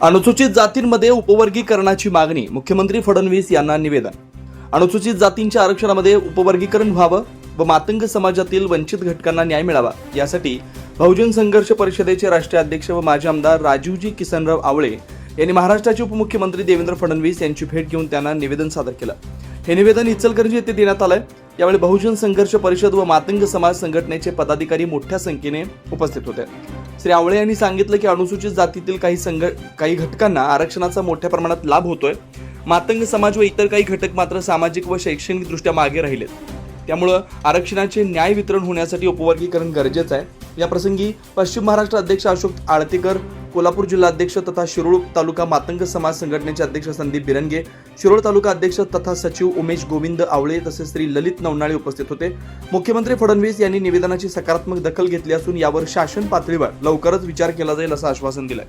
अनुसूचित जातींमध्ये उपवर्गीकरणाची मागणी मुख्यमंत्री फडणवीस यांना निवेदन. अनुसूचित जातींच्या आरक्षणामध्ये उपवर्गीकरण व्हावं व मातंग समाजातील वंचित घटकांना न्याय मिळावा यासाठी बहुजन संघर्ष परिषदेचे राष्ट्रीय अध्यक्ष व माजी आमदार राजीवजी किसनराव आवळे यांनी महाराष्ट्राचे उपमुख्यमंत्री देवेंद्र फडणवीस यांची भेट घेऊन त्यांना निवेदन सादर केलं. हे निवेदन इचलकरंजी येथे देण्यात आलंय. यावेळी बहुजन संघर्ष परिषद व मातंग समाज संघटनेचे पदाधिकारी मोठ्या संख्येने उपस्थित होते. श्री आवळे यांनी सांगितलं की अनुसूचित जातीतील काही संघ काही घटकांना आरक्षणाचा मोठ्या प्रमाणात लाभ होतोय. मातंग समाज व इतर काही घटक मात्र सामाजिक व शैक्षणिक दृष्ट्या मागे राहिलेत. त्यामुळं आरक्षणाचे न्याय वितरण होण्यासाठी उपवर्गीकरण गरजेचं आहे. या प्रसंगी पश्चिम महाराष्ट्र अध्यक्ष अशोक आळतेकर कोल्हापूर जिल्हा अध्यक्ष तथा शिरोळ तालुका मातंग समाज संघटनेचे अध्यक्ष संदीप बिरंगे शिरोळ तालुका अध्यक्ष तथा सचिव उमेश गोविंद आवळे तसेच श्री ललित नवनाळे उपस्थित होते. मुख्यमंत्री फडणवीस यांनी निवेदनाची सकारात्मक दखल घेतली असून यावर शासन पातळीवर लवकरच विचार केला जाईल असं आश्वासन दिलंय.